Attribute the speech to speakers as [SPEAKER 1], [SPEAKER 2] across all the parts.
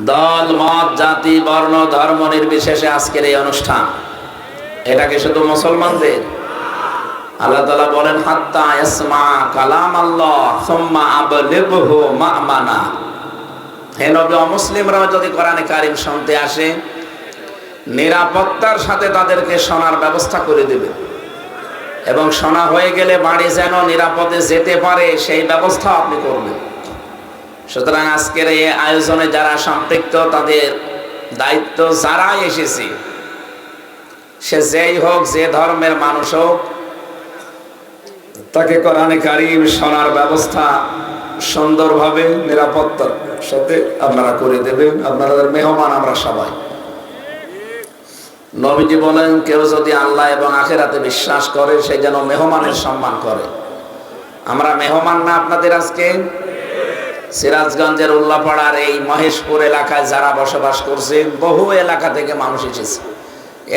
[SPEAKER 1] দল, মত, জাতি, বর্ণ, ধর্ম নির্বিশেষে আজকের এই অনুষ্ঠান। এটাকে শুধু মুসলমানদের? আল্লাহ তালা বলেন, হাত্তা ইসমা কালাম আল্লাহ সুম্মা যদি কোরআনে কারিম শুনতে আসে, নিরাপত্তার সাথে তাদেরকে শোনার ব্যবস্থা করে দেবে। এবং শোনা হয়ে গেলে বাড়ি যেন নিরাপদে যেতে পারে, সেই ব্যবস্থা আপনি করবেন। সুতরাং আজকের এই আয়োজনে যারা সম্পৃক্ত, তাদের দায়িত্ব যারাই এসেছে, সে যেই হোক, যে ধর্মের মানুষ হোক, তাকে কোরআনে কারিম শোনার ব্যবস্থা সুন্দরভাবে, নিরাপত্তার সাথে আপনারা করে দেবেন। আপনাদের মেহমান আমরা সবাই। নবীজি বলেন, কেউ যদি আল্লাহ এবং আখেরাতে বিশ্বাস করে, সে যেন মেহমানের সম্মান করে। আমরা মেহমান না আপনাদের আজকে? সিরাজগঞ্জের উল্লাপাড়ার এই মহেশপুর এলাকায় যারা বসবাস করছে বহু এলাকা থেকে মানুষ এসেছে।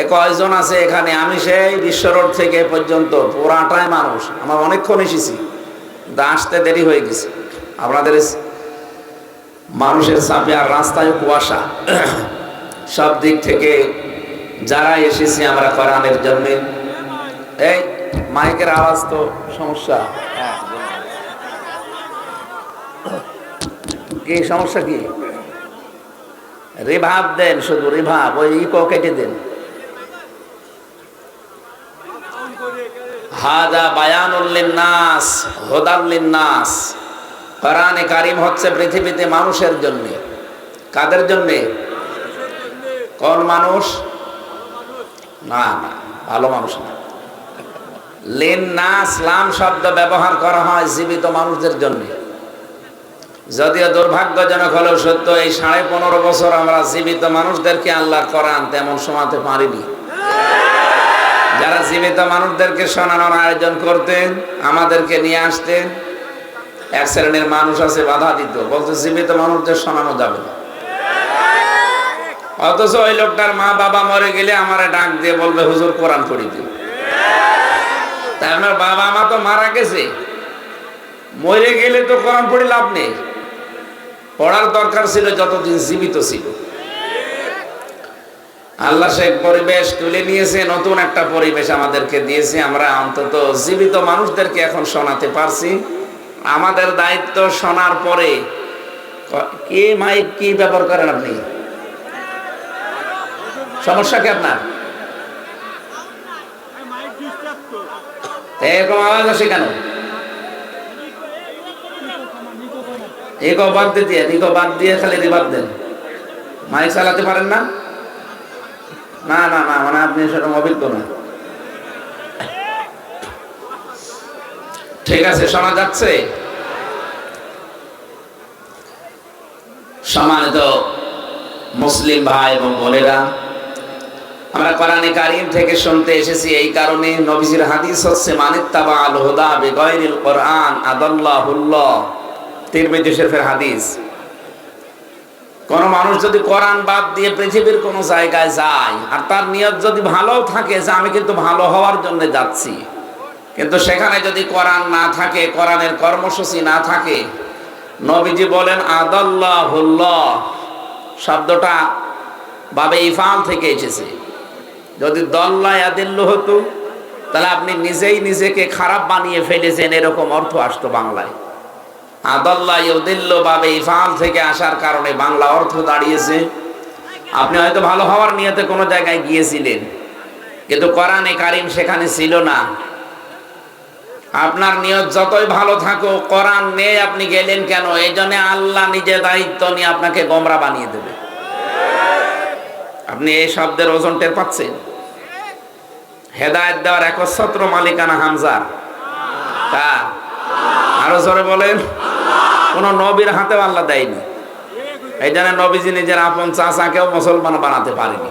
[SPEAKER 1] এ কয়জন আছে এখানে? আমি সেই বিশ্ব রোড থেকে পর্যন্ত পুরাটাই মানুষ। আমার অনেকক্ষণ এসেছি, কিন্তু আসতে দেরি হয়ে গেছে। আপনাদের মানুষের চাপে আর রাস্তায় কুয়াশা। সব দিক থেকে যারা এসেছি আমরা কোরআনের জন্য। এই মাইকের আওয়াজ তো সমস্যা। কি সমস্যা কি? রিভাব দেন শুধু, রিভাব, ওই ইকো কেটে দেন। হাদা বায়ানুল্লিন নাস হোদাল্লিন নাস কোরআনে কারিম হচ্ছে পৃথিবীতে মানুষের জন্য। কাদের জন্য? কোন মানুষ? না না, ভালো মানুষ না। লিন নাস লাম শব্দ ব্যবহার করা হয় জীবিত মানুষদের জন্য। যদিও দুর্ভাগ্যজনক হলেও সত্য, এই সাড়ে পনেরো বছর আমরা জীবিত মানুষদেরকে আল্লাহ করান তেমন শোনাতে পারিনি। যারা জীবিত মানুষদেরকে শোনানোর আয়োজন করতেন, আমাদেরকে নিয়ে আসতেন, এক শ্রেণির মানুষ আছে, বাধা দিত। বলতো, জীবিত মানুষদের শোনানো যাবে না। অথচ ওই লোকটার মা বাবা মরে গেলে আমার ডাক দিয়ে বলবে, হুজুর, কোরআন পড়ি দিন। তাই আপনার বাবা মা তো মারা গেছে। মরে গেলে তো কোরআন পড়ে লাভ নেই। পড়ার দরকার ছিল যতদিন জীবিত ছিল। আল্লাহ শেখ পরিবেশ তুলে নিয়েছে নতুন একটা পরিবেশ আমাদেরকে দিয়েছে। আমরা অন্তত জীবিত মানুষদেরকে এখন শোনাতে পারছি। আমাদের দায়িত্ব শোনার পরে ক- কি মাইক কি ব্যবহার করেন আপনি? সমস্যা কি আপনার? এরকম আওয়াজ আসে কেন? ইকো বাদ দিয়ে ইকো বাদ দিয়ে খালি দেন। মাইক চালাতে পারেন না? না না না মানে আপনি সেরকম অভিজ্ঞ না ঠিক আছে, শোনা যাচ্ছে? সম্মানিত মুসলিম ভাই এবং বোনেরা, আমরা কোরআনে কারিম থেকে শুনতে এসেছি এই কারণে নবীজির হাদিস হচ্ছে মানিত্তাবা আল হুদা বিগয়রিল কোরআন আদাল্লাহুল্লাহ। তিরমিজি শরীফের হাদিস। কোন মানুষ যদি কোরআন বাদ দিয়ে পৃথিবীর কোন জায়গায় যায়, আর তার নিয়ত যদি ভালো থাকে যে আমি কিন্তু ভালো হওয়ার জন্য যাচ্ছি, কিন্তু সেখানে যদি কোরআন না থাকে, কোরআনের কর্মসূচি না থাকে, নবীজি বলেন, আদাল্লাহুল্লাহ শব্দটা বাবে ইফাল থেকে এসেছে। যদি দল্লা আদিল্য হতো, তাহলে আপনি নিজেই নিজেকে খারাপ বানিয়ে ফেলেছেন, এরকম অর্থ আসতো বাংলায়। আদাল্লা ইউদিল্ল বাবে ইফাল থেকে আসার কারণে বাংলা অর্থ দাঁড়িয়েছে। আপনি হয়তো ভালো হওয়ার নিয়তে কোনো জায়গায় গিয়েছিলেন, কিন্তু কোরআনে কারিম সেখানে ছিল না। আপনার নিয়ত যতই ভালো থাকো কোরআন নেই আপনি গেলেন কেন? এই জন্য আল্লাহ নিজে দায়িত্ব নিয়ে আপনাকে গোমরা বানিয়ে দেবে। আপনি এই শব্দের ওজন টের পাচ্ছেন? হেদায়ত দেওয়ার একচ্ছত্র মালিকানা হামজার কার? আরও জোরে বলেন। কোন নবীর হাতেও আল্লাহ দেয়নি। এই জন্য নবীজি নিজের আপন চাচাকেও মুসলমান বানাতে পারেনি।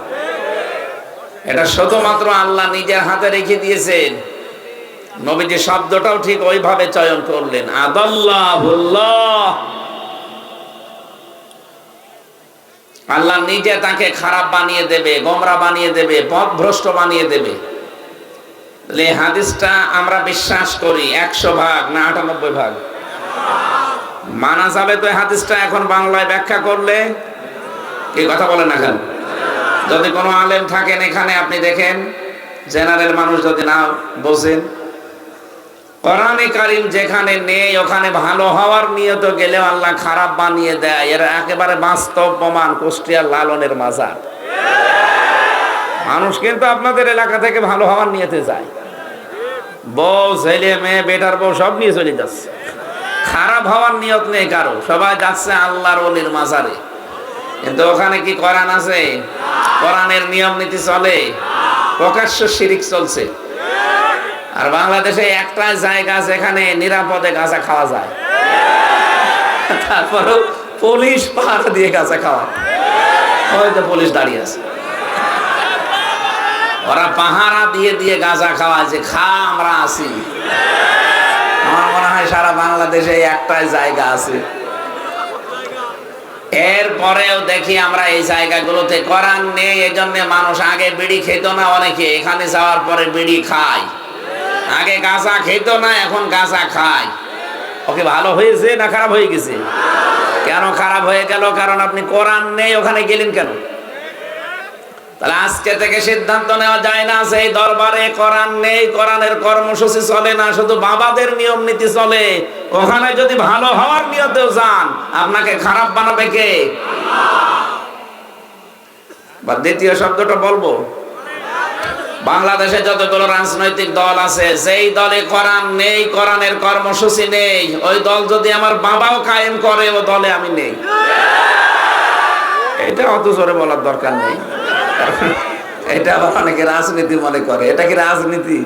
[SPEAKER 1] এটা শুধুমাত্র আল্লাহ নিজের হাতে রেখে দিয়েছেন। নবীজি শব্দটাও ঠিক ওইভাবে চয়ন করলেন। আল্লাহ নিজে তাকে খারাপ বানিয়ে দেবে, গোমরা বানিয়ে দেবে পথ ভ্রষ্ট বানিয়ে দেবে। হাদিসটা আমরা বিশ্বাস করি, একশো ভাগ না আটানব্বই ভাগ। মানা যাবে তো হাদিসটা এখন বাংলায় ব্যাখ্যা করলে? এই কথা বলেন না কেন? যদি কোনো আলেম থাকেন এখানে, আপনি দেখেন, জেনারেল মানুষ যদি না বোঝেন, কোরআনে কারিম যেখানে নেই, ওখানে ভালো হওয়ার নিয়ত গেলেও আল্লাহ খারাপ বানিয়ে দেয়। এরা একেবারে বাস্তব প্রমাণ কুষ্টিয়ার লালনের মাজার। মানুষ কিন্তু আপনাদের এলাকা থেকে ভালো হওয়ার নিয়তে যায়। বউ, ছেলে, মেয়ে, বেটার বউ সব নিয়ে চলে যাচ্ছে। খারাপ হওয়ার নিয়ত নেই কারও। সবাই যাচ্ছে আল্লাহর অলির মাজারে। কিন্তু ওখানে কি কোরআন আছে? কোরআনের নিয়ম নীতি চলে। প্রকাশ্য শিরিক চলছে। আর বাংলাদেশে একটা জায়গা যেখানে নিরাপদে গাঁজা খাওয়া যায়। তারপরেও পুলিশ পাহাড় দিয়ে গাঁজা খাওয়া। হয়তো পুলিশ দাঁড়িয়ে আছে। ওরা পাহারা দিয়ে দিয়ে গাঁজা খাওয়া যে খা, আমরা মনে হয় সারা বাংলাদেশে একটাই জায়গা আছে। এরপরেও দেখি আমরা এই জায়গাগুলোতে করার নেই এই জন্য মানুষ আগে বিড়ি খেত না, অনেকে এখানে যাওয়ার পরে বিড়ি খায়। আগে গাঁজা খেত না, এখন গাঁজা খায়। ওকে, ভালো হয়েছে না খারাপ হয়ে গেছে? কেন খারাপ হয়ে গেল? কারণ আপনি কোরআন নেই, ওখানে গেলেন কেন? আজকে থেকে সিদ্ধান্ত নেওয়া যায় না, সেই দরবারে কোরআন নেই, কোরআনের কর্মসূচি চলে না, শুধু বাবাদের নিয়ম নীতি চলে। ওখানে যদি ভালো হওয়ার নিয়তেও যান, আপনাকে খারাপ বানাবে কে? বা দ্বিতীয় শব্দটা বলব। বাংলাদেশে যতগুলো রাজনৈতিক দল আছে, যেই দলে কোরআন নেই, কোরআনের কর্মসূচি নেই, ওই দল যদি আমার বাবাও কায়েম করে, ও দলে আমি নেই। এটা অত জোরে বলার দরকার নেই। এটা আবার অনেকে রাজনীতি মনে করে। এটা কি রাজনীতি?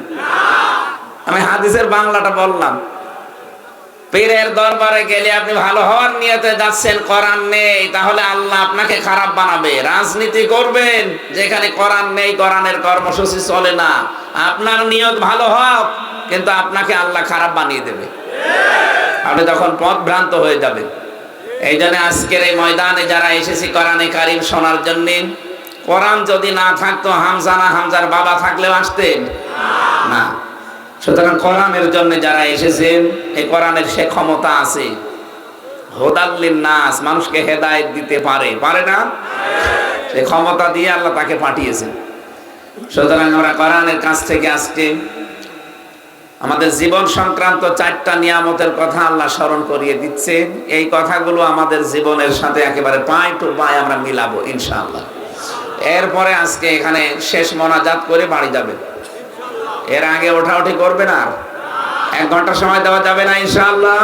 [SPEAKER 1] আমি হাদিসের বাংলাটা বললাম। পীরের দরবারে গেলে আপনি ভালো হওয়ার নিয়তে যাচ্ছেন, কোরআন নেই, তাহলে আল্লাহ আপনাকে খারাপ বানাবে। রাজনীতি করবেন, যেখানে কোরআন নেই, কোরআনের কর্মসূচি চলে না। আপনার নিয়ত ভালো হোক, কিন্তু আপনাকে আল্লাহ খারাপ বানিয়ে দেবে। আপনি তখন পথ ভ্রান্ত হয়ে যাবেন। এই জন্য আজকের এই ময়দানে যারা এসেছি কোরআনে কারিম শোনার জন্যে কোরআন যদি না থাকতো হামজা না হামজার বাবা থাকলেও আসতেন। না। সুতরাং কোরআনের জন্য যারা এসেছেন, এই কোরআনের সে ক্ষমতা আছে। হোদাল্লিন নাস মানুষকে হেদায়েত দিতে পারে। পারে না? সে ক্ষমতা দিয়ে আল্লাহ তাকে পাঠিয়েছেন। সুতরাং আমরা কোরআনের কাছ থেকে আজকে আমাদের জীবন সংক্রান্ত চারটা নিয়ামতের কথা আল্লাহ স্মরণ করিয়ে দিচ্ছে এই কথাগুলো আমাদের জীবনের সাথে একেবারে পায় টু পায় আমরা মিলাবো, ইনশাআল্লাহ। এরপরে আজকে এখানে শেষ মনাজাত করে বাড়ি যাবে। এর আগে ওঠাউঠি করবে না এক ঘণ্টা সময় দেওয়া যাবে না ইনশাআল্লাহ।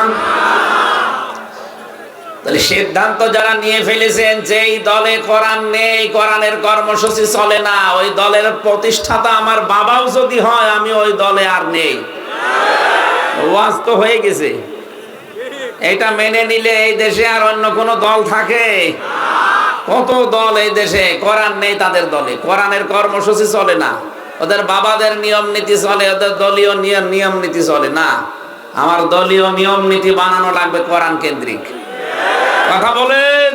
[SPEAKER 1] তাহলে সিদ্ধান্ত যারা নিয়ে ফেলেছেন যে এই দলে কোরআন নেই, কোরআনের কর্মসূচি চলে না, ওই দলের প্রতিষ্ঠাতা আমার বাবাও যদি হয়, আমি ওই দলে আর নেই। ওয়াজ তো হয়ে গেছে। এটা মেনে নিলে এই দেশে আর অন্য কোন দল থাকে? কত দল এই দেশে? কোরআন নেই তাদের দলে। কোরআনের কর্মসূচি চলে না। ওদের বাবাদের নিয়ম নীতি চলে, ওদের দলীয় নিয়ম নিয়ম নীতি চলে না। আমার দলীয় নিয়ম নীতি বানানো লাগবে কোরআন কেন্দ্রিক। কথা বলেন?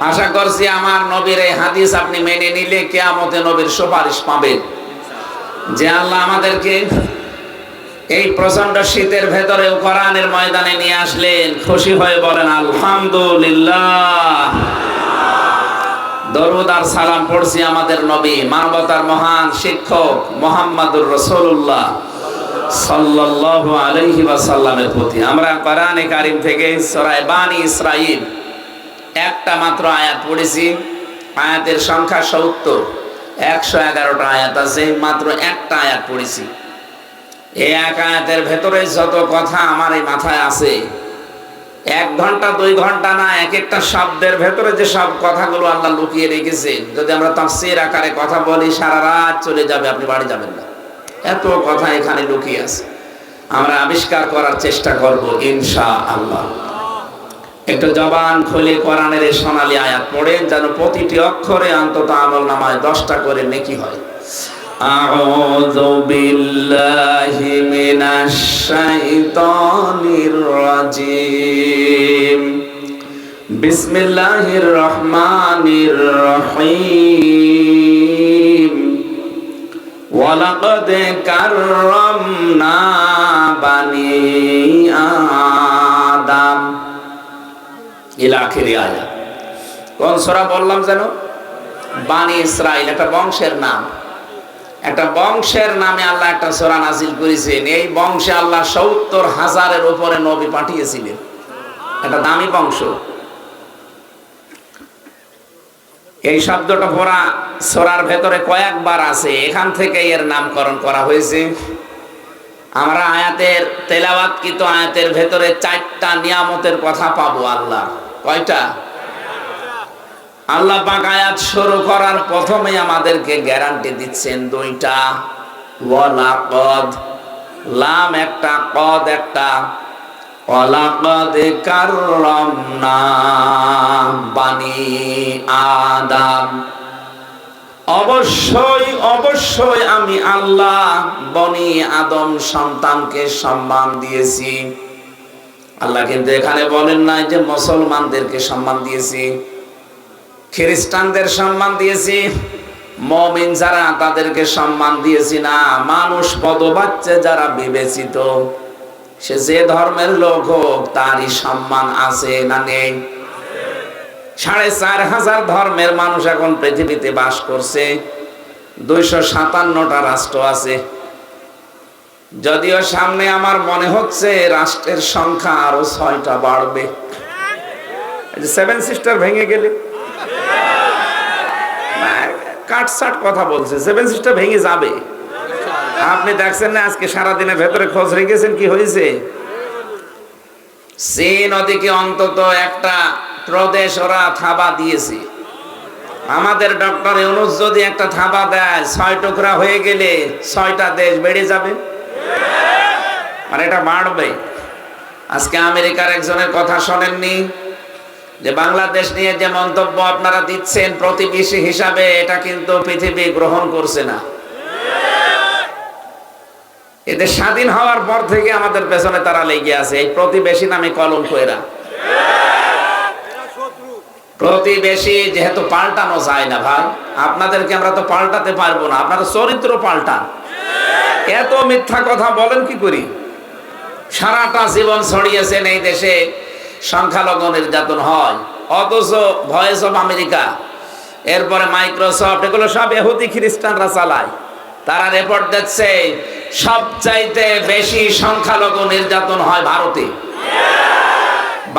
[SPEAKER 1] আশা করছি আমার নবীর এই হাদিস আপনি মেনে নিলে কেয়ামতে নবীর সুপারিশ পাবেন। যে আল্লাহ আমাদেরকে এই প্রচণ্ড শীতের ভেতরে কোরআনের ময়দানে নিয়ে আসলেন। খুশি হয়ে বলেন, আলহামদুলিল্লাহ। দরুদ আর সালাম পড়ছি আমাদের নবী, মানবতার মহান শিক্ষক মোহাম্মদুর রসুল্লাহ প্রতি। আমরা কারিম থেকে একটা মাত্র আয়াত পড়েছি। আয়াতের সংখ্যা 70 111টা আয়াত আছে, মাত্র একটা আয়াত পড়েছি। এই এক আয়াতের ভেতরে যত কথা আমার এই মাথায় আছে, এক ঘণ্টা, দুই ঘণ্টা না এক একটা শব্দের ভেতরে যে সব কথাগুলো আল্লাহ লুকিয়ে রেখেছেন যদি আমরা তাফসীর আকারে কথা বলি, সারা রাত চলে যাবে, আপনি বাড়ি যাবেন না। এত কথা এখানে লুকিয়ে আছে। আমরা আবিষ্কার করার চেষ্টা করব ইনশা আল্লাহ একটু জবান খুলে কোরআনের সোনালী আয়াত পড়েন যেন প্রতিটি অক্ষরে অন্তত আমল নামায় দশটা করে নেকি হয়। أعوذ بالله من الشيطان الرجيم بسم الله الرحمن الرحيم ولقد كرمنا بني آدم إلى آخر آية কোন সোরা বললাম যেন বানি ইসরাইল একটা বংশের নাম একটা বংশের নামে আল্লাহ একটা সোরা নাজিল করেছেন। এই বংশে আল্লাহ সত্তর হাজারের উপরে নবী পাঠিয়েছিলেন। একটা দামি বংশ। এই শব্দটা পড়া সোরার ভেতরে কয়েকবার আছে। এখান থেকে এর নামকরণ করা হয়েছে। আমরা আয়াতের, তেলাওয়াতকৃত আয়াতের ভেতরে চারটা নিয়ামতের কথা পাবো আল্লাহ। কয়টা? আল্লাহ পাক আয়াত শুরু করার প্রথমে আমাদেরকে গ্যারান্টি দিচ্ছেন দুইটা। ওয়ালা কদ লাম একটা, কদ একটা। ওয়ালাকাদ কাররামনা, বানি আদম। অবশ্যই অবশ্যই আমি আল্লাহ বনি আদম সন্তানকে সম্মান দিয়েছি। আল্লাহ কিন্তু এখানে বলেন নাই যে মুসলমানদেরকে সম্মান দিয়েছি। খ্রিস্টানদের সম্মান দিয়েছি। মমিন যারা তাদেরকে সম্মান দিয়েছি না, মানুষ পদবাচ্চে যারা বিবেচিত। সে যে ধর্মের লোক হোক, তারই সম্মান আছে না নেই? সাড়ে চার হাজার ধর্মের মানুষ এখন পৃথিবীতে বাস করছে। দুইশো সাতান্নটা রাষ্ট্র আছে। যদিও সামনে আমার মনে হচ্ছে রাষ্ট্রের সংখ্যা আরও ছয়টা বাড়বে। সেভেন সিস্টার ভেঙে গেলে। কাটসাট কথা বলছে সেভেন সিস্টার ভেঙে যাবে। আপনি দেখছেন না আজকে সারাদিনের ভেতরে খোঁজ রেখেছেন কি হয়েছে? চীন ওদিকে অন্তত একটা প্রদেশ ওরা থাবা দিয়েছে। আমাদের ডক্টর ইউনুস যদি একটা থাবা দেয়, ছয় টুকরা হয়ে গেলে ছয়টা দেশ বেড়ে যাবে। মানে এটা বাড়বে। আজকে আমেরিকার একজনের কথা শোনেননি। যে বাংলাদেশ নিয়ে যে মন্তব্য আপনারা দিচ্ছেন প্রতিবেশী হিসাবে, এটা কিন্তু পৃথিবী গ্রহণ করছে না। এদের স্বাধীন হওয়ার পর থেকে আমাদের পেছনে তারা লেগে আছে। এই প্রতিবেশী নামে কলঙ্ক এরা প্রতিবেশী যেহেতু পাল্টানো যায় না ভাই, আপনাদেরকে আমরা তো পাল্টাতে পারব না। আপনারা চরিত্র পাল্টান। এত মিথ্যা কথা বলেন কি করি? সারাটা জীবন ছড়িয়েছেন এই দেশে। সংখ্যালঘু নির্যাতন হয়। অথচ ভয়েস অফ আমেরিকা, এরপরে মাইক্রোসফট, এগুলো সব এহুদি খ্রিস্টানরা চালায়। তারা রেপোর্ট দিচ্ছে, সবচাইতে বেশি সংখ্যালঘু নির্যাতন হয় ভারতে।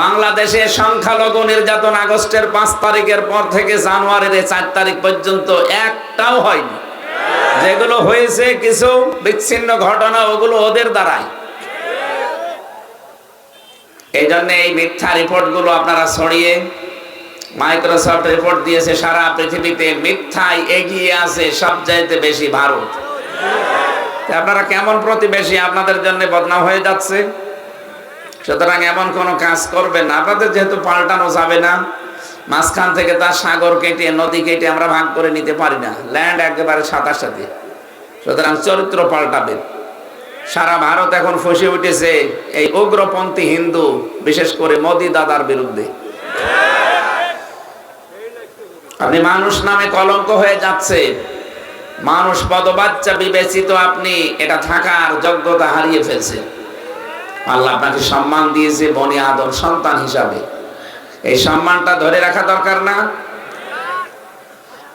[SPEAKER 1] বাংলাদেশে সংখ্যালঘু নির্যাতন আগস্টের পাঁচ তারিখের পর থেকে জানুয়ারির চার তারিখ পর্যন্ত একটাও হয়নি। যেগুলো হয়েছে কিছু বিচ্ছিন্ন ঘটনা, ওগুলো ওদের দ্বারাই। এই জন্য এই মিথ্যা রিপোর্টগুলো আপনারা ছড়িয়ে মাইক্রোসফট রিপোর্ট দিয়েছে, সারা পৃথিবীতে মিথ্যায় এগিয়ে আছে সব চাইতে বেশি ভারত। আপনারা কেমন প্রতিবেশী? আপনাদের জন্য বদনাম হয়ে যাচ্ছে। সুতরাং এমন কোন কাজ করবেন না। আপনাদের যেহেতু পাল্টানো যাবে না, মাঝখান থেকে তার সাগর কেটে, নদী কেটে আমরা ভাগ করে নিতে পারি না। ল্যান্ড একেবারে সাথে সাথে সুতরাং চরিত্র পাল্টাবেন। সারা ভারত এখন ফসে উঠেছে এই উগ্রপন্থী হিন্দু, বিশেষ করে মোদি দাদার বিরুদ্ধে। আপনি মানুষ নামে কলঙ্ক হয়ে যাচ্ছে। মানুষ পদবাচ্চা বিবেচিত আপনি, এটা থাকার যোগ্যতা হারিয়ে ফেলছে। আল্লাহ আপনাকে সম্মান দিয়েছে বনি আদম সন্তান হিসাবে। এই সম্মানটা ধরে রাখা দরকার না।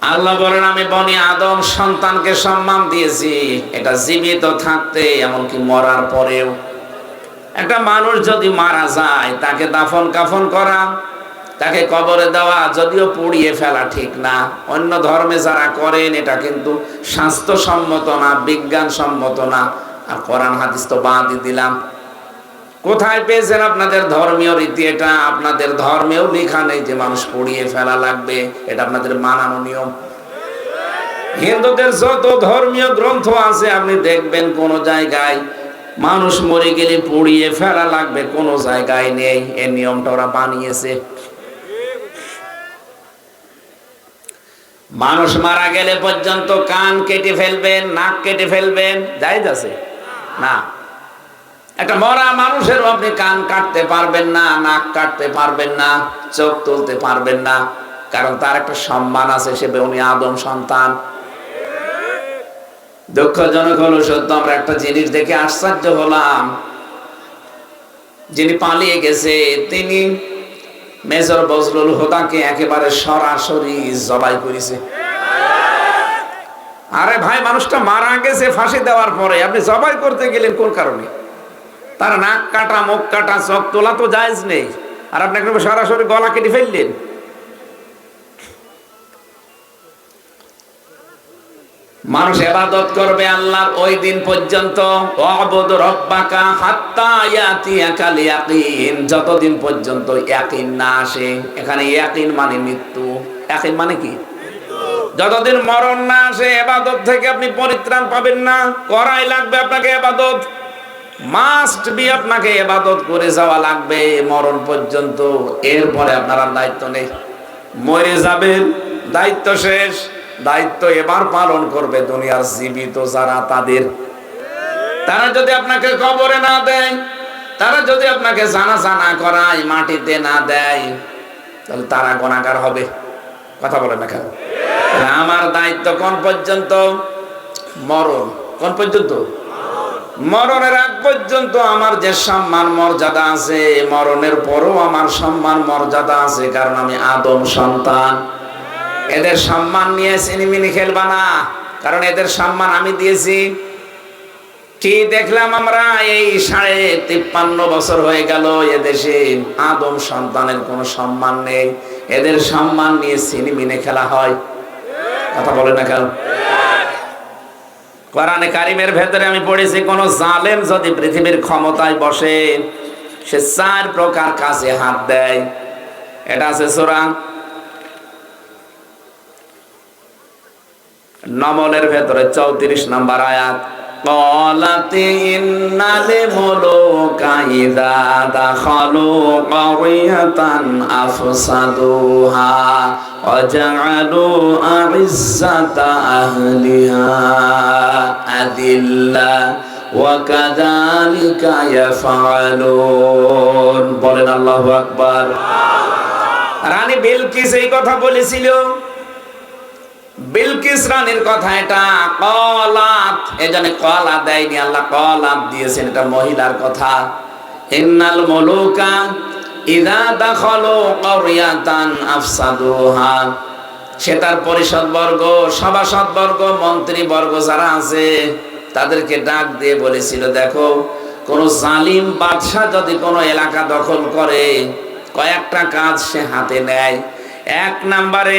[SPEAKER 1] আল্লাহ বলেন, আমি বনি আদম সন্তানকে সম্মান দিয়েছি। এটা জীবিত থাকতে, এমনকি মরার পরেও। একটা মানুষ যদি মারা যায়, তাকে দাফন কাফন করা, তাকে কবরে দেওয়া, যদিও পুড়িয়ে ফেলা ঠিক না। অন্য ধর্মে যারা করেন, এটা কিন্তু স্বাস্থ্যসম্মত না বিজ্ঞান সম্মত না। আর কোরআন হাদিস তো বাদই দিলাম। কোথায় পেয়েছেন আপনাদের ধর্মীয় রীতি এটা? আপনাদের ধর্মেও লেখা নেই যে মানুষ পুড়িয়ে ফেলা লাগবে। এটা আপনাদের মানানো নিয়ম। হিন্দুদের যত ধর্মীয় গ্রন্থ আছে, আপনি দেখবেন কোন জায়গায় মানুষ মরে গেলে পুড়িয়ে ফেলা লাগবে, কোন জায়গায় নেই। এই নিয়মটা ওরা বানিয়েছে। মানুষ মারা গেলে পর্যন্ত কান কেটে ফেলবেন, নাক কেটে ফেলবেন। যাই আছে? না। একটা মরা মানুষেরও আপনি কান কাটতে পারবেন না, নাক কাটতে পারবেন না, চোখ তুলতে পারবেন না। কারণ তার একটা সম্মান আছে, সে উনি আদম সন্তান। দুঃখজনক হলো সত্য, আমরা একটা জিনিস দেখে আশ্চর্য হলাম। যিনি পালিয়ে গেছে, তিনি মেজর বজলুল হুদাকে একেবারে সরাসরি জবাই করেছে। আরে ভাই, মানুষটা মারা গেছে, ফাঁসি দেওয়ার পরে। আপনি জবাই করতে গেলেন কোন কারণে? তার নাক কাটা, মুখ কাটা, চোখ তোলা তো জায়েজ নেই। আর আপনি একদম সরাসরি গলা কেটে ফেললেন। মানুষ এবাদত করবে আল্লাহর ওই দিন পর্যন্ত। যতদিন পর্যন্ত ইয়াকিন না আসে, এখানে ইয়াকিন মানে মৃত্যু। ইয়াকিন মানে কি? যতদিন মরণ না আসে, এবাদত থেকে আপনি পরিত্রাণ পাবেন না। করাই লাগবে আপনাকে এবাদত। মাস্ট বি আপনাকে এবাদত করে যাওয়া লাগবে, মরণ পর্যন্ত। এরপরে দায়িত্ব নেই। মরে যাবেন, দায়িত্ব শেষ। দায়িত্ব এবার পালন করবে দুনিয়ার জীবিত যারা তাদের। তারা যদি আপনাকে কবরে না দেয়, তারা যদি আপনাকে করায়, মাটিতে না দেয়, তাহলে তারা গণাকার হবে। কথা বলে না আমার দায়িত্ব কোন পর্যন্ত? মরণ। কোন পর্যন্ত? মরণের আগ পর্যন্ত আমার যে সম্মান, মর্যাদা আছে, মরণের পরও আমার সম্মান, মর্যাদা আছে, কারণ আমি আদম সন্তান। এদের সম্মান নিয়ে সিনেমিনি খেলবা না, কারণ এদের সম্মান আমি দিয়েছি। কি দেখলাম আমরা? এই সাড়ে তিপ্পান্ন বছর হয়ে গেল, এদেশে আদম সন্তানের কোনো সম্মান নেই। এদের সম্মান নিয়ে সিনেমিনে খেলা হয়। কথা বলে না কেন? কোরআনে কারিমের ভেতরে আমি পড়েছি, কোন জালেম যদি পৃথিবীর ক্ষমতায় বসে, সে চার প্রকার কাছে হাত দেয়। এটা আছে সোরা নমলের ভেতরে চৌত্রিশ নম্বর আয়াত। قالت إن الملوك إذا دخلوا قرية أفسدوها وجعلوا أعزة أهلها أذلة وكذلك يفعلون বলেন আল্লাহু আকবার রানী বিলকিস এই কথা বলেছিল বিলকিস রানীর কথা এটা, কলাত। এজন্য কলা দেয়নি, আল্লাহ কলাত দিয়েছেন, এটা মহিলার কথা। ইন্নাল মুলুকা ইদা দাখলু ক্বরিয়াতান আফসাদুহা। সে তার পরিষদ বর্গ সভাসদ বর্গ মন্ত্রী বর্গ যারা আছে, তাদেরকে ডাক দিয়ে বলেছিল, দেখো, কোন জালিম বাদশাহ যদি কোনো এলাকা দখল করে, কয়েকটা কাজ সে হাতে নেয়। এক নম্বরে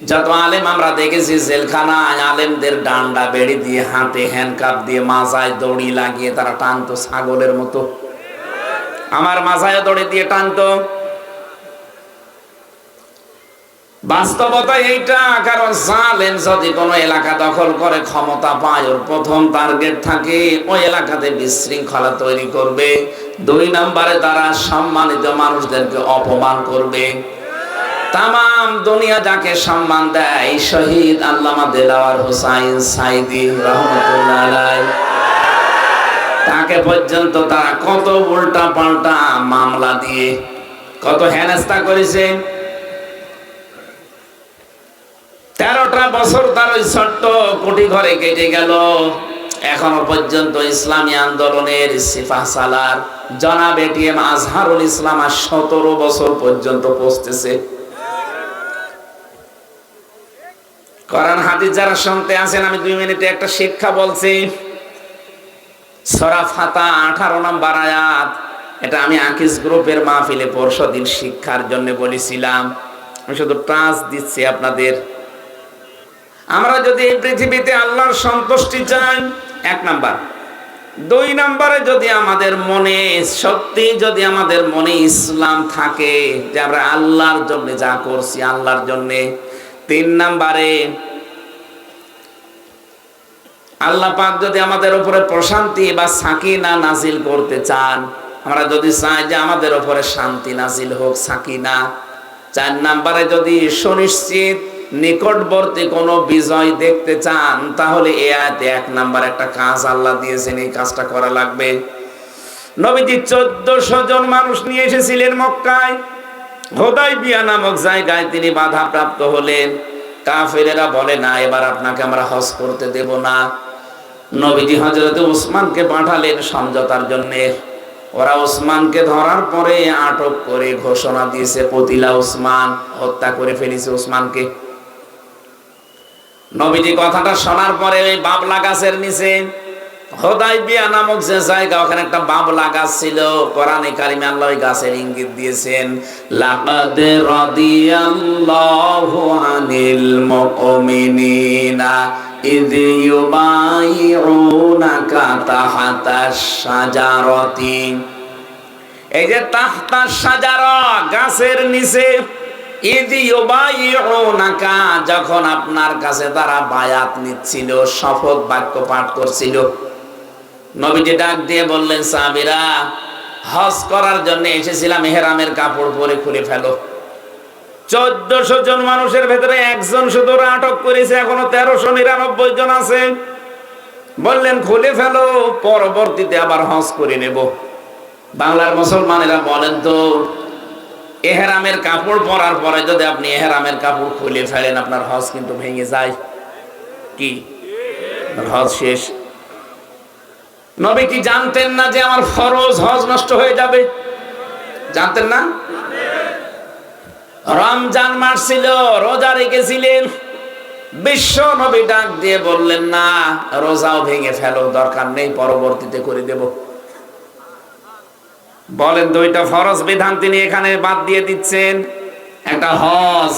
[SPEAKER 1] যত আলেম আমরা দেখেছি জেলখানায় আলেমদের ডান্ডা বেড়ি দিয়ে হাতে হ্যান্ডকাপ দিয়ে মাজায় দড়ি লাগিয়ে তারা টানতো ছাগলের মতো আমার মাজায় দড়ি দিয়ে টানতো বাস্তবতা এইটা কারণ জালেম যদি কোনো এলাকা দখল করে ক্ষমতা পায় ওর প্রথম টার্গেট থাকে, ওই এলাকাতে বিশৃঙ্খলা তৈরি করবে। দুই নম্বরে তারা সম্মানিত মানুষদেরকে অপমান করবে। তাম দুনিয়া যাকে সম্মান দেয়, শহীদ আল্লামা দেলাওয়ার হুসাইন সাইদি রহমতুল্লাহ তাকে পর্যন্ত তারা কত উল্টা পাল্টা মামলা দিয়ে, কত হেনস্তা করেছে। তেরোটা বছর তার ওই ছোট্ট কোটি ঘরে কেটে গেল। এখনও পর্যন্ত ইসলামী আন্দোলনের সিফা সালার জনাব এটিএম আজহারুল ইসলাম আর সতেরো বছর পর্যন্ত পৌঁছতেছে। কোরআন হাদিস যারা শুনতে আছেন, আমি দুই মিনিটে একটা শিক্ষা বলছি। সরা ফাতা আঠারো নম্বর আয়াত, এটা আমি আকিস গ্রুপের মাহফিলে পরশু দিন শিক্ষার জন্য বলেছিলাম। আমি শুধু টাচ দিচ্ছি আপনাদের। আমরা যদি এই পৃথিবীতে আল্লাহর সন্তুষ্টি চাই, এক নাম্বার। দুই নম্বরে যদি আমাদের মনে সত্যি যদি আমাদের মনে ইসলাম থাকে, যে আমরা আল্লাহর জন্য যা করছি, আল্লাহর জন্য তিন নম্বরে, আল্লাহ পাক যদি আমাদের উপরে প্রশান্তি বা সাকিনা নাজিল করতে চান, আমরা যদি চাই যে আমাদের উপরে শান্তি নাজিল হোক, সাকিনা। চার নাম্বারে যদি সুনিশ্চিত নিকটবর্তী কোনো বিজয় দেখতে চান, তাহলে এ আয়াতে এক নাম্বার একটা কাজ আল্লাহ দিয়েছেন, এই কাজটা করা লাগবে। নবীজি চোদ্দশো জন মানুষ নিয়ে এসেছিলেন মক্কায়। হোদাই বিয়া নামক জায়গায় তিনি বাধা প্রাপ্ত হলেন। কাফেরেরা বলে, না, এবার আপনাকে আমরা হজ করতে দেব না। নবীজি হজরত উসমানকে পাঠালেন সমঝোতার জন্যে। ওরা ওসমানকে ধরার পরে আটক করে ঘোষণা দিয়েছে, পতিলা ওসমান হত্যা করে ফেলেছে ওসমানকে নবীজি কথাটা শোনার পরে ওই বাবলা গাছের নিচে হোদাই নামক যে জায়গা, ওখানে একটা বাবলা গাছ ছিল কোরআনে কারিমে আল্লাহ ওই গাছের ইঙ্গিত দিয়েছেন, লাকাদ রাদিয়াল্লাহু আনিল মুমিনিনা এই যে গাছের নিচে যখন আপনার কাছে তারা বায়াত নিচ্ছিল, শপথ বাক্য পাঠ করছিল নবীজি ডাক দিয়ে বললেন সাবিরা হজ করার জন্য এসেছিলাম হেরামের কাপড় পরে খুলে ফেলো। চোদ্দশো জন মানুষের ভেতরে একজন শুধু আটক করেছে, এখনও তেরোশো নিরানব্বই জন আছে। বললেন, খুলে ফেলো, পরবর্তীতে আবার হজ করে নেব। বাংলার মুসলমানেরা বলেন তো, এহেরামের কাপড় পরার পরে যদি আপনি এহেরামের কাপড় খুলে ফেলেন, আপনার হজ কিন্তু ভেঙে যায়। কি? হজ শেষ। নবী কি জানতেন না যে আমার ফরজ হজ নষ্ট হয়ে যাবে? জানতেন না? রমজান মাস ছিল, রোজা রেখেছিলেন। বিশ্ব নবী ডাক দিয়ে বললেন, না, রোজাও ভেঙে ফেলো, দরকার নেই, পরবর্তীতে করে দেব। বলেন, দুইটা ফরজ বিধান তিনি এখানে বাদ দিয়ে দিচ্ছেন, একটা হজ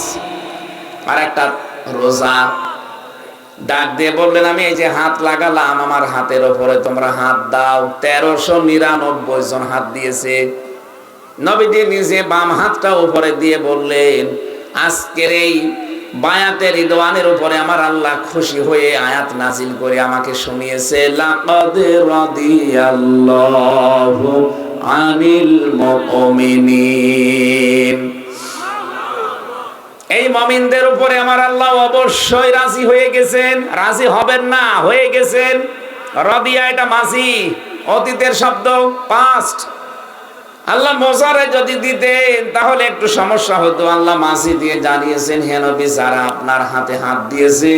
[SPEAKER 1] আর একটা রোজা। ডাক দিয়ে বললেন, আমি এই যে হাত লাগালাম, আমার হাতের ওপরে তোমরা হাত দাও। তেরোশো নিরানব্বই জন হাত দিয়েছে। নবীজি নিজে বাম হাতটা উপরে দিয়ে বললেন, আজকের এই বায়াতের রিদওয়ানের উপরে আমার আল্লাহ খুশি হয়ে আয়াত নাজিল করে আমাকে শুনিয়েছে, লাকাদ আনিল মুমিনিন। এই মমিনদের উপরে আমার আল্লাহ অবশ্যই রাজি হয়ে গেছেন। রাজি হবেন না, হয়ে গেছেন। রদিয়া এটা মাঝি, অতীতের শব্দ পাস্ট আল্লাহ মজারে যদি দিতেন, তাহলে একটু সমস্যা হতো। আল্লাহ মাসি দিয়ে জানিয়েছেন, হে নবী, যারা আপনার হাতে হাত দিয়েছে,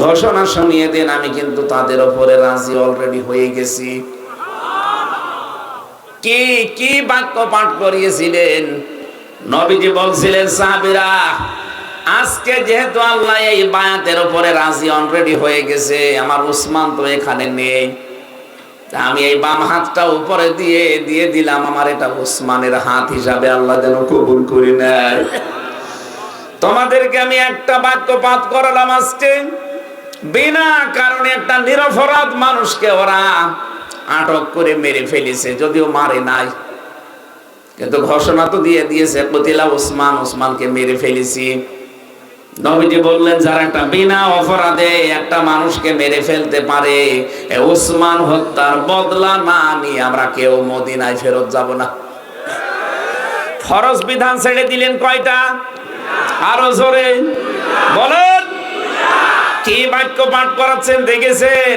[SPEAKER 1] ঘোষণা শুনিয়ে দেন, আমি কিন্তু তাদের ওপরে রাজি অলরেডি হয়ে গেছি। কি কি বাক্য পাঠ করিয়েছিলেন? নবীজি বলছিলেন, সাহাবীরা আজকে যেহেতু আল্লাহ এই বায়াতের উপরে রাজি অলরেডি হয়ে গেছে, আমার উসমান তো এখানে নেই। আমি এই বাম হাতটা উপরে দিয়ে দিয়ে দিলাম, আমার এটা উসমানের হাত হিসাবে আল্লাহ যেন কবুল করি নেয়। তোমাদেরকে আমি একটা বাক্য পাঠ করালাম আজকে। বিনা কারণে একটা নিরপরাধ মানুষকে ওরা আটক করে মেরে ফেলেছে, যদিও মারে নাই। কিন্তু ঘোষণা তো দিয়ে দিয়েছে, কতিলা উসমান, উসমানকে মেরে ফেলেছি। নবীজি বললেন, যারা একটা বিনা অপরাধে একটা মানুষকে মেরে ফেলতে পারে উসমান হত্যার বদলা না নিয়ে আমরা কেউ মদিনায় ফেরত যাব না। ফরজ বিধান ছেড়ে দিলেন কয়টা? আরও জোরে বলেন। কি বাক্য পাঠ করাচ্ছেন, দেখেছেন?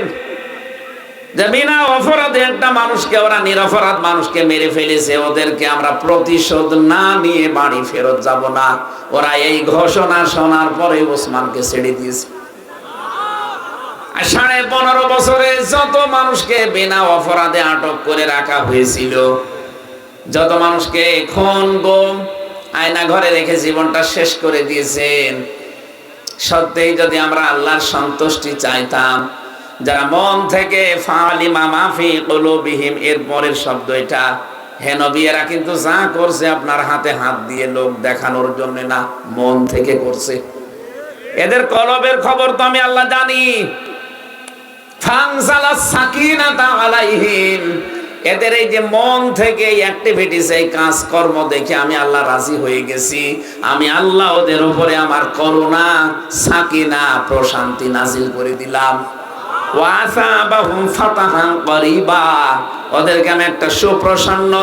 [SPEAKER 1] যে বিনা অপরাধে একটা মানুষকে ওরা নিরপরাধ মানুষকে মেরে ফেলেছে, ওদেরকে আমরা প্রতিশোধ না নিয়ে বাড়ি ফেরত যাব না। ওরা এই ঘোষণা শোনার পরে ওসমানকে ছেড়ে দিয়েছে। সাড়ে পনেরো বছরে যত মানুষকে বিনা অপরাধে আটক করে রাখা হয়েছিল, যত মানুষকে খুন, গুম, আয়না ঘরে রেখে জীবনটা শেষ করে দিয়েছেন, সত্যিই যদি আমরা আল্লাহর সন্তুষ্টি চাইতাম যারা মন থেকে ফালিমা মাফি এর পরের শব্দ এটা। হে নবীরা কিন্তু যা করছে আপনার হাতে হাত দিয়ে লোক দেখানোর জন্য না, মন থেকে করছে। এদের কলবের খবর তো আমি আল্লাহ জানি। এদের এই যে মন থেকে অ্যাক্টিভিটিস এই কাজকর্ম দেখে আমি আল্লাহ রাজি হয়ে গেছি। আমি আল্লাহ ওদের উপরে আমার করুণা, সাকিনা, প্রশান্তি নাজিল করে দিলাম। ওয়াসাবাহুম ফাতাহান ওদেরকে আমি একটা সুপ্রসন্ন,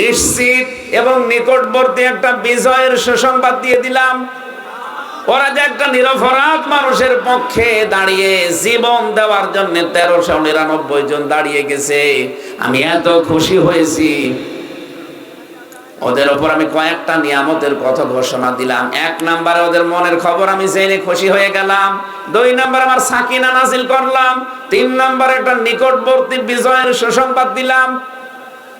[SPEAKER 1] নিশ্চিত এবং নিকটবর্তী একটা বিজয়ের সুসংবাদ দিয়ে দিলাম। ওরা যে একটা নিরপরাধ মানুষের পক্ষে দাঁড়িয়ে জীবন দেওয়ার জন্য তেরোশো নিরানব্বই জন দাঁড়িয়ে গেছে। আমি এত খুশি হয়েছি। ওদের ওপর আমি কয়েকটা নিয়ামতের কথা ঘোষণা দিলাম। এক নাম্বারে ওদের মনের খবর আমি জেনে খুশি হয়ে গেলাম। দুই নাম্বার আমার সাকিনা নাজিল করলাম। তিন নাম্বারে একটা নিকটবর্তী বিজয়ের সুসংবাদ দিলাম।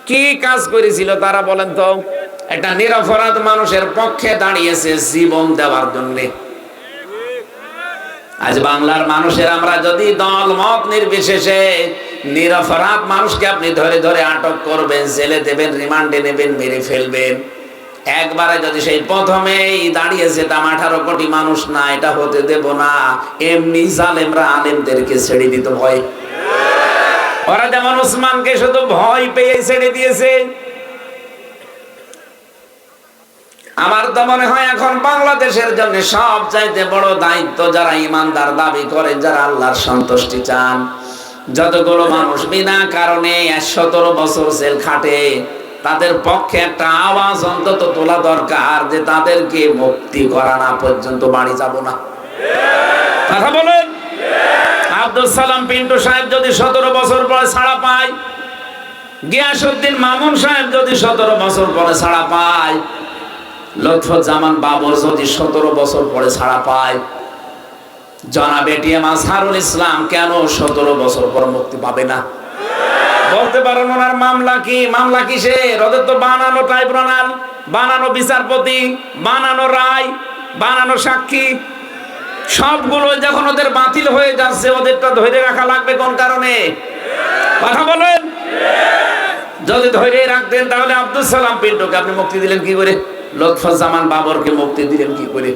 [SPEAKER 1] কি কাজ করেছিল তারা বলেন তো? একটা নিরপরাধ মানুষের পক্ষে দাঁড়িয়েছে জীবন দেওয়ার জন্য। আজ বাংলার মানুষের আমরা যদি দল মত নির্বিশেষে নিরপরাধ মানুষকে আপনি ধরে ধরে আটক করবেন, জেলে দেবেন, রিমান্ডে নেবেন, মেরে ফেলবেন। একবারে যদি সেই প্রথমেই দাঁড়িয়েছে তাম আঠারো কোটি মানুষ, না, এটা হতে দেব না। এমনি জালেমরা আলেমদেরকে ছেড়ে দিত ভয়। ওরা যেমন উসমানকে শুধু ভয় পেয়ে ছেড়ে দিয়েছে। আমার তো মনে হয় এখন বাংলাদেশের জন্য সব চাইতে বড় দায়িত্ব যারা ইমানদার দাবি করে, যারা আল্লাহর সন্তুষ্টি চান। যতগুলো মানুষ বিনা কারণে সতেরো বছর জেল খাটে, তাদের পক্ষে একটা আওয়াজ অন্তত তোলা দরকার যে তাদেরকে মুক্তি করা না পর্যন্ত বাড়ি যাব না। কথা বলেন? আব্দুল সালাম পিন্টু সাহেব যদি সতেরো বছর পরে ছাড়া পায় গিয়াসুদ্দিন মামুন সাহেব যদি সতেরো বছর পরে ছাড়া পায়, লৎফুজ্জামান বাবর যদি সতেরো বছর পরে ছাড়া পায় জনাব এটিএম আজহারুল ইসলাম, কেন সতেরো বছর পর মুক্তি পাবে না? বলতে পারেন ওনার মামলা কি? মামলা কিসের ওদের তো বানানো ট্রাইব্যুনাল, বানানো বিচারপতি, বানানো রায়, বানানো সাক্ষী। সবগুলো যখন ওদের বাতিল হয়ে যাচ্ছে, ওদেরটা ধরে রাখা লাগবে কোন কারণে? কথা বলেন। যদি ধরে রাখতেন, তাহলে আব্দুল সালাম পিন্টুকে আপনি মুক্তি দিলেন কি করে? লৎফুজ্জামান বাবরকে মুক্তি দিলেন কি করে?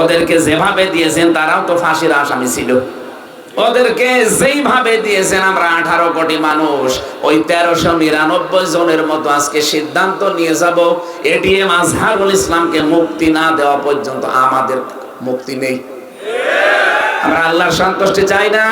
[SPEAKER 1] ওদেরকে যেভাবে দিয়েছেন, তারাও তো ফাঁসির আসামি ছিল। ওদেরকে যেইভাবে দিয়েছেন, আমরা আঠারো কোটি মানুষ, ওই তেরোশো নিরানব্বই জনের মতো আজকে সিদ্ধান্ত নিয়ে যাব। এটিএম আজহারুল ইসলামকে মুক্তি না দেওয়া পর্যন্ত আমাদের মুক্তি নেই। আমরা আল্লাহর সন্তুষ্টি চাই না।